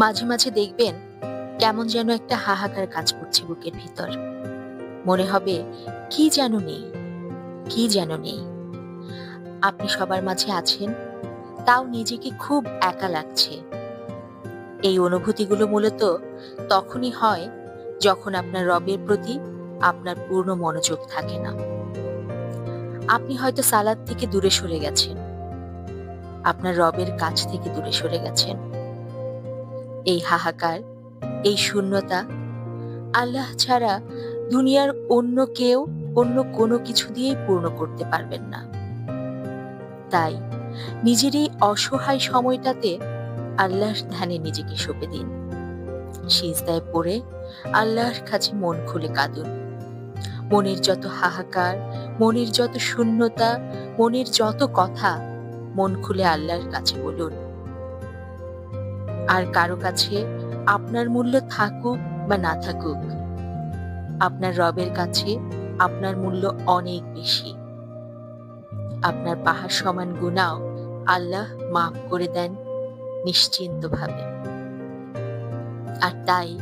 মাঝে মাঝে দেখবেন কেমন যেন একটা হাহাকার কাজ করছে বুকের ভিতর। মনে হবে, কি যেন নেই? কি যেন নেই? আপনি সবার মাঝে আছেন, তাও নিজেকে খুব একা লাগছে। এই অনুভূতিগুলো মূলত তখনই হয় যখন আপনার রবের প্রতি আপনার পূর্ণ মনোযোগ থাকে না। আপনি হয়তো সালাদ থেকে দূরে সরে গেছেন। আপনার রবের কাছ থেকে দূরে সরে গেছেন। এই হাহাকার, এই শূন্যতা, আল্লাহ ছাড়া দুনিয়ার অন্য কেউ অন্য কোনো কিছু দিয়েই পূর্ণ করতে পারবেন না। তাই নিজের এই অসহায় সময়টাতে আল্লাহর ধ্যানে নিজেকে সঁপে দিন। সিজদায় পড়ে আল্লাহর কাছে মন খুলে কাঁদুন। মনের যত হাহাকার, মনের যত শূন্যতা, মনের যত কথা মন খুলে আল্লাহর কাছে বলুন। আর কারও কাছে আপনার মূল্য থাকুক বা না থাকুক, আপনার রবের কাছে আপনার মূল্য অনেক বেশি। আপনার পাহাড় সমান গুণাও আল্লাহ মাফ করে দেন নিশ্চিন্তভাবে। আর তাই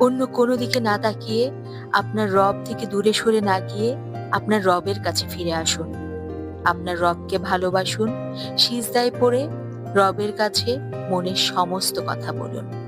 অন্য কোনো দিকে না তাকিয়ে আপনার রব থেকে দূরে সরে না গিয়ে আপনার রবের কাছে ফিরে আসুন। আপনার রবকে ভালোবাসুন, সিজদায় পড়ে রবের কাছে মনের সমস্ত কথা বলুন।